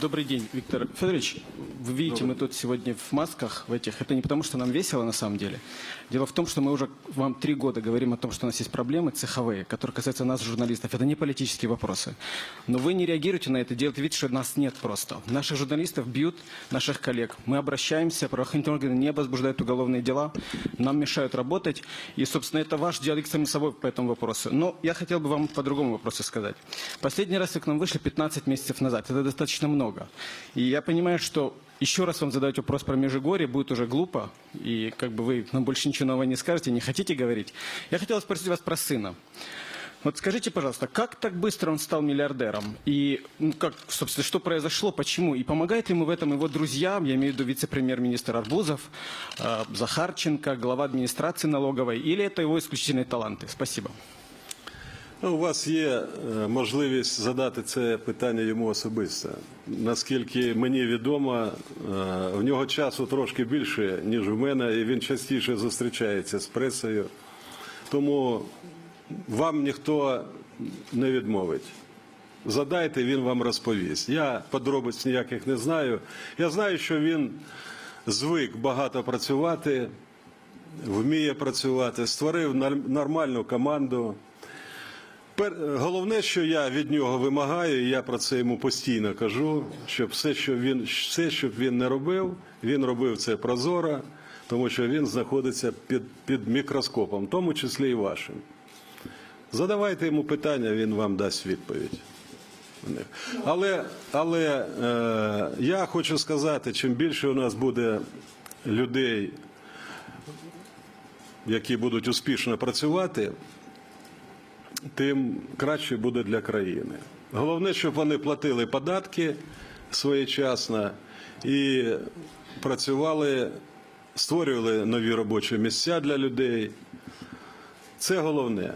Добрый день, Виктор Федорович. Вы видите, мы тут сегодня в масках в этих. Это не потому, что нам весело на самом деле. Дело в том, что мы уже вам три года говорим о том, что у нас есть проблемы цеховые, которые касаются нас, журналистов. Это не политические вопросы. Но вы не реагируете на это, делаете вид, что нас нет просто. Наших журналистов бьют, наших коллег. Мы обращаемся, правоохранительные органы не возбуждают уголовные дела, нам мешают работать. И, собственно, это ваш диалог с самим собой по этому вопросу. Но я хотел бы вам по другому вопросу сказать. Последний раз вы к нам вышли 15 месяцев назад. Это достаточно много. И я понимаю, что еще раз вам задать вопрос про Межигорье будет уже глупо, и как бы вы нам больше ничего нового не скажете, не хотите говорить. Я хотел спросить вас про сына. Вот скажите, пожалуйста, как так быстро он стал миллиардером? И, ну, как, собственно, что произошло, почему? И помогает ли ему в этом его друзья, я имею в виду вице-премьер-министр Арбузов, э, Захарченко, глава администрации налоговой, или это его исключительные таланты? Спасибо. Ну, у вас є е, можливість задати це питання йому особисто. Наскільки мені відомо, е, в нього часу трошки більше, ніж в мене, і він частіше зустрічається з пресою. Тому вам ніхто не відмовить. Задайте, він вам розповість. Я подробиць ніяких не знаю. Я знаю, що він звик багато працювати, вміє працювати, створив нормальну команду. Головне, що я від нього вимагаю, і я про це йому постійно кажу, щоб все, що він все, щоб він не робив, він робив це прозоро, тому що він знаходиться під, під мікроскопом, в тому числі і вашим. Задавайте йому питання, він вам дасть відповідь. Але, але е, я хочу сказати, чим більше у нас буде людей, які будуть успішно працювати, тим краще буде для країни. Головне, щоб вони платили податки своєчасно і працювали, створювали нові робочі місця для людей. Це головне.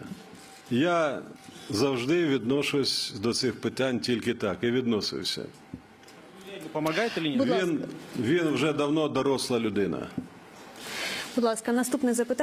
Я завжди відношусь до цих питань тільки так і відносився. Помогает или нет? Будь ласка. Він, він вже давно доросла людина. Будь ласка, наступне запитання.